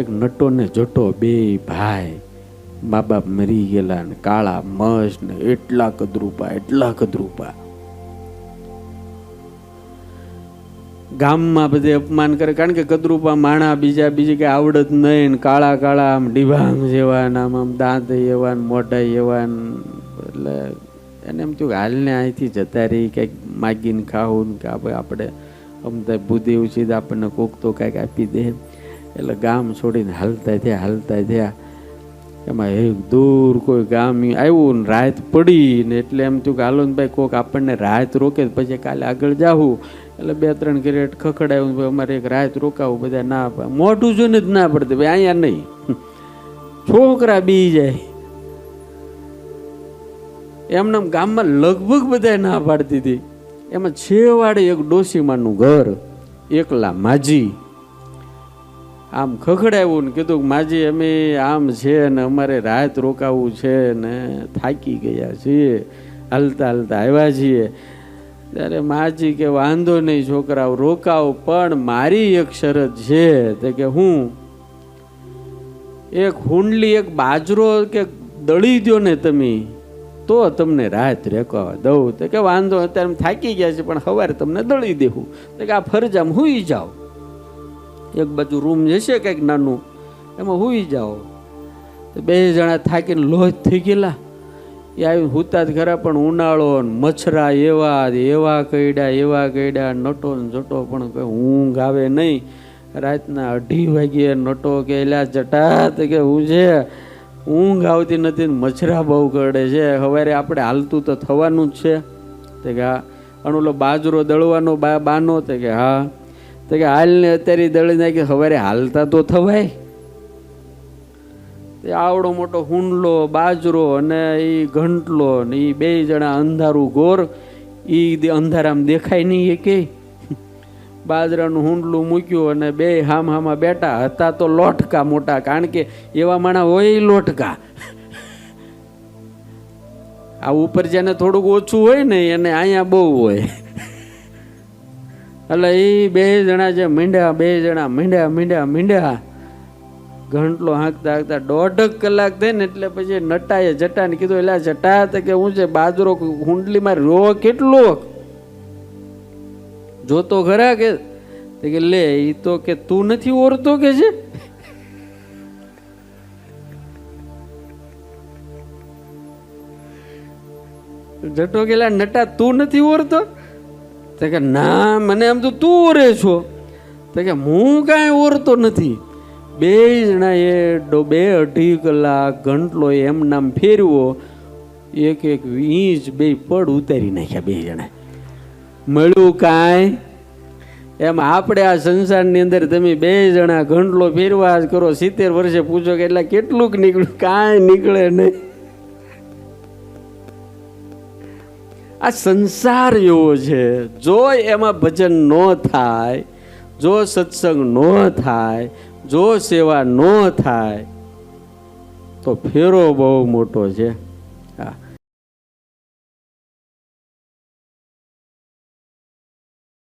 એક નટો ને જટો બે ભાઈ. મા બાપ મરી ગયેલા ને કાળા મસ ને એટલા કદરૂપા એટલા કદરૂપા. ગામમાં બધે અપમાન કરે, કારણ કે કદરૂપા માણા બીજા, બીજી કઈ આવડત નહીં ને કાળા કાળા આમ ડિભાંગ જેવા આમ આમ દાંત એવા ને મોઢા એવા એટલે એને એમ થયું કે હાલને અહીંથી જતા રહી કંઈક માગીને ખાવું કે આપણે આપણે અમદાવાદ બુદ્ધિ ઉછીદ આપણને કોક તો કાંઈક આપી દે. એટલે ગામ છોડીને હાલતા થયા હાલતા થયા. એમાં એક દૂર કોઈ ગામ આવ્યું ને રાત પડી ને એટલે એમ થયું કે હાલો ને ભાઈ કોક આપણને રાત રોકે પછી કાલે આગળ જાવું એટલે બે ત્રણ કિરેટ ખખડાયું અમારે એક રાત રોકાવું, બધા ના. મોઢું જોઈને જ ના પડતું, ભાઈ અહીંયા નહીં. છોકરા બી જાય. એમને એમ ગામમાં લગભગ બધા ના પાડતી હતી. એમાં છેવાડે એક ડોસીમાનું ઘર, એકલા માજી. આમ ખખડાવ્યું ને કીધું કે માજી, અમે આમ છે ને અમારે રાત રોકાવું છે ને થાકી ગયા છીએ, હાલતા હાલતા આવ્યા છીએ. ત્યારે માજી કે વાંધો નહીં છોકરાઓ રોકાવ પણ મારી એક શરત છે તે કે હું એક હુંડલી, એક બાજરો કે દળી દો ને તમે, તો તમને રાત રેકવા દઉં. તો કે વાંધો અત્યારે થાકી ગયા છે પણ સવારે તમને દળી દેવું તો કે આ ફરજામ હુઈ જાઓ એક બાજુ રૂમ જશે કંઈક નાનું, એમાં હુઈ જાઓ. તો બે જણા થાકીને લોહ થઈ ગયેલા. એ આવી હુતા જ ખરા, પણ ઉનાળો મચ્છરા એવા એવા કઈડા એવા કઈડા નટો ને જટો પણ કંઈ ઊંઘ આવે નહીં. રાતના અઢી વાગ્યે નટો કે એલા જટા તો કે હું છે? ઊંઘ આવતી નથી મચ્છરા બહુ કરડે છે. સવારે આપણે હાલતું તો થવાનું જ છે. તે કે, હા. અને ઓલો બાજરો દળવાનો બા બાનો તે કે, હા. તો કે હાલને અત્યારે દળી નાખી, સવારે હાલતા તો થવાય. આવડો મોટો હુંડલો, બાજરો અને એ ઘંટલો ને એ બે જણા અંધારું ગોર એ અંધારામાં દેખાય નહીં એ કે બાજરાનું હુંડલું મૂક્યું અને બે હામ હામાં બેઠા હતા તો લોટકા મોટા, કારણ કે એવા માણા હોય લોટકા. આ ઉપર જેને થોડુંક ઓછું હોય ને એને અહીંયા બહુ હોય. એટલે એ બે જણા જે મીંડ્યા, બે જણા મીંડ્યા મીંડ્યા મીંડ્યા, ઘંટલો હાંકતા હાંકતા દોઢક કલાક થઈ ને એટલે પછી નટાએ જટાને કીધું, એટલે જટા તો કે હું છે, બાજરો હુંડલીમાં રો કેટલો? જોતો ખરા કે? કે, લે એ તો કે તું નથી ઓરતો કે છે? જટો કેલા નટા તું નથી ઓરતો? તો કે, ના, મને એમ તો તું ઓરે છો. તો કે, હું કાંઈ ઓરતો નથી. બે જણા એ બે અઢી કલાક ઘંટલો એમ નામ ફેરવો, એક એક ઇંચ બે પડ ઉતારી નાખ્યા બે જણા મળ્યું કાંઈ? એમ આપણે આ સંસારની અંદર તમે બે જણા ઘંટલો ફેરવા જ કરો, સિત્તેર વર્ષે પૂછો કે, એટલે કેટલુંક નીકળ્યું? કાંઈ નીકળે નહીં. આ સંસાર એવો છે. જો એમાં ભજન ન થાય, જો સત્સંગ ન થાય, જો સેવા ન થાય, તો ફેરો બહુ મોટો છે. હા.